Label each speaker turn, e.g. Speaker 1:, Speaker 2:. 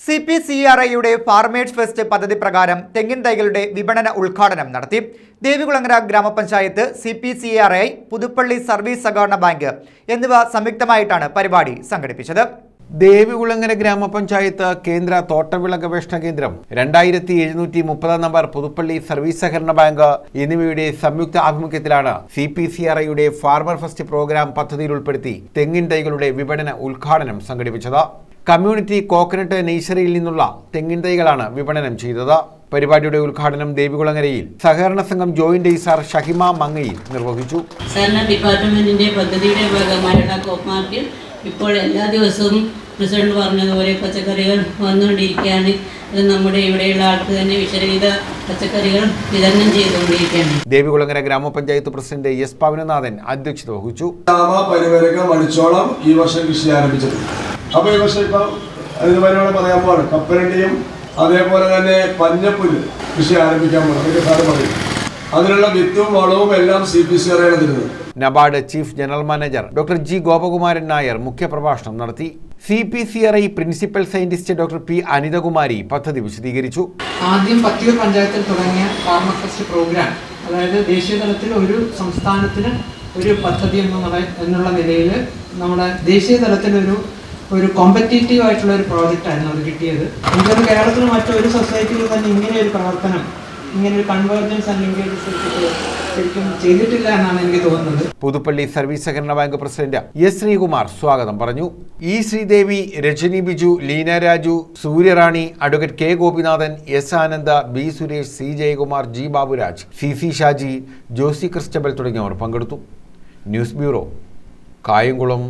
Speaker 1: C P C R ഐയുടെ farmers fest പദ്ധതി പ്രകാരം തെങ്ങിൻ തൈകളുടെ വിപണന ഉദ്ഘാടനം നടത്തി ദേവികുളങ്ങര ഗ്രാമപഞ്ചായത്ത് C P C R I Puthuppally service സഹകരണ ബാങ്ക് എന്നിവ സംയുക്തമായിട്ടാണ് പരിപാടി സംഘടിപ്പിച്ചത്.
Speaker 2: ദേവികുളങ്ങര ഗ്രാമപഞ്ചായത്ത് കേന്ദ്ര തോട്ടവിള ഗവേഷണ കേന്ദ്രം രണ്ടായിരത്തി എഴുന്നൂറ്റി മുപ്പതാം നമ്പർ പുതുപ്പള്ളി സർവീസ് സഹകരണ ബാങ്ക് എന്നിവയുടെ സംയുക്ത ആഭിമുഖ്യത്തിലാണ് സി പി സി ആർ ഐയുടെ ഫാർമർ ഫസ്റ്റ് പ്രോഗ്രാം പദ്ധതിയിൽ ഉൾപ്പെടുത്തി തെങ്ങിൻ തൈകളുടെ വിപണന ഉദ്ഘാടനം സംഘടിപ്പിച്ചത്. കമ്മ്യൂണിറ്റി കോക്കനട്ട് നേഴ്സറിയിൽ നിന്നുള്ള തെങ്ങിൻ തൈകളാണ് വിപണനം ചെയ്തത്. പരിപാടിയുടെ ഉദ്ഘാടനം ദേവികുളങ്ങരയിൽ സഹകരണ സംഘം ജോയിന്റ് ഇസാർ ഷഹിമ മങ്ങയിൽ നിർവഹിച്ചു.
Speaker 3: സഹകരണ ഡിപ്പാർട്ട്മെന്റിന്റെ പദ്ധതിയുടെ ഭാഗമായുള്ള കോപ്പ് മാർക്കറ്റ്. ഇപ്പോൾ എല്ലാ ദിവസവും പ്രസിഡന്റ് പറഞ്ഞതുപോലെ പച്ചക്കറികൾ വന്നുകൊണ്ടിരിക്കുകയാണ്. അത് നമ്മുടെ ഇവിടെയുള്ള ആൾക്ക് തന്നെ വിഷരഹിത പച്ചക്കറികൾ വിതരണം ചെയ്തുകൊണ്ടിരിക്കുകയാണ്.
Speaker 2: ദേവികുളങ്ങര ഗ്രാമപഞ്ചായത്ത് പ്രസിഡന്റ് എസ് പവനനാഥൻ അധ്യക്ഷത വഹിച്ചു.
Speaker 4: ചാമ പനിവരക്ക മണിച്ചോളം ഈ വർഷം കൃഷി ആരംഭിച്ചത് അപ്പൊ ഈ പക്ഷെ ഇപ്പൊ അതിന് പരിപാടി പറയാൻ പോവാണ്. കപ്പലണ്ടിയും അതേപോലെ തന്നെ പഞ്ഞപ്പുല്ല് കൃഷി ആരംഭിക്കാൻ പോകണം അതിന്റെ സാറ് പറയും. അതിനുള്ള വിത്തും വളവും എല്ലാം സി പി സി ആണ് തരുന്നത്.
Speaker 2: NABARD chief general manager doctor G Gopakumaran Nair മുഖ്യപ്രഭാഷണം നടത്തി. C P C R I principal scientist doctor P Anithakumari പദ്ധതി വിശദീകരിച്ചു.
Speaker 5: ആദ്യം പത്തിയൂർ പഞ്ചായത്തിൽ തുടങ്ങിയ ഫാർമർ ഫസ്റ്റ് പ്രോഗ്രാം അതായത് ദേശീയ തലത്തിൽ ഒരു സംസ്ഥാനത്തിന് ഒരു പദ്ധതി എന്നുള്ള എന്നുള്ള നിലയിൽ നമ്മുടെ ദേശീയ തലത്തിൽ ഒരു ഒരു കോമ്പറ്റേറ്റീവ് ആയിട്ടുള്ള ഒരു പ്രോജക്റ്റ് ആയിരുന്നു അത് കിട്ടിയത്. എനിക്കത് കേരളത്തിൽ മറ്റൊരു സൊസൈറ്റിയിൽ തന്നെ ഇങ്ങനെ ഒരു പ്രവർത്തനം ഇങ്ങനെ ഒരു കൺവേർജൻസ് അല്ലെങ്കിൽ ശരിക്കും ചെയ്തിട്ടില്ല എന്നാണ് എനിക്ക് തോന്നുന്നത്.
Speaker 2: പുതുപ്പള്ളി സർവീസ് സഹകരണ ബാങ്ക് പ്രസിഡന്റ് എസ് ശ്രീകുമാർ സ്വാഗതം പറഞ്ഞു. E Sreedevi Rajani Biju Leena Raju Suryarani advocate K Gopinathan S Ananda B Suresh C Jayakumar G Baburaj C C Shaji Josy Christabel തുടങ്ങിയവർ പങ്കെടുത്തു. News bureau Kayamkulam.